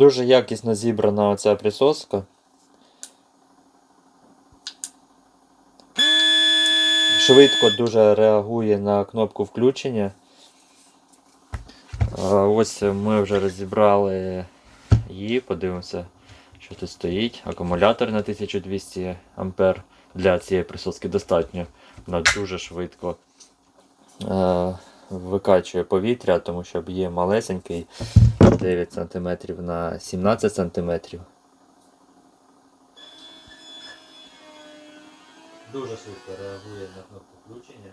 Дуже якісно зібрана оця присоска. Швидко дуже реагує на кнопку включення. Ось ми вже розібрали її, подивимося, що тут стоїть. Акумулятор на 1200 А для цієї присоски достатньо. Вона дуже швидко е, викачує повітря, тому що є малесенький 9 см на 17 см. Дуже швидко реагує на кнопку включення.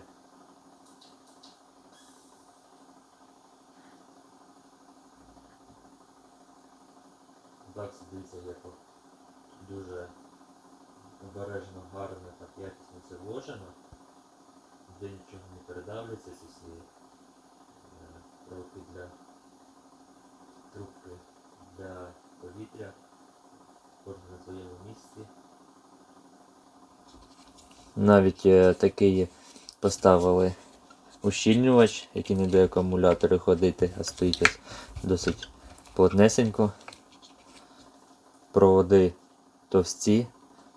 Так, дивіться, як дуже обережно, гарно, так якісно це вложено. Де нічого не передавлюється, ці всі е, проводки для трубки для повітря. Кожен на своєму місці. Навіть е, такий поставили ущільнювач, який не дає акумулятори ходити, а стоїть ось досить плотнесенько. Проводи товсті.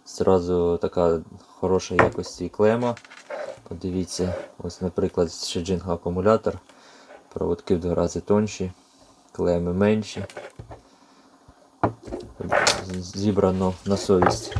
Зразу така хороша якості клема. Подивіться, ось, наприклад, Shijing акумулятор. Проводки в два рази тонші, клеми менші. Зібрано на совість.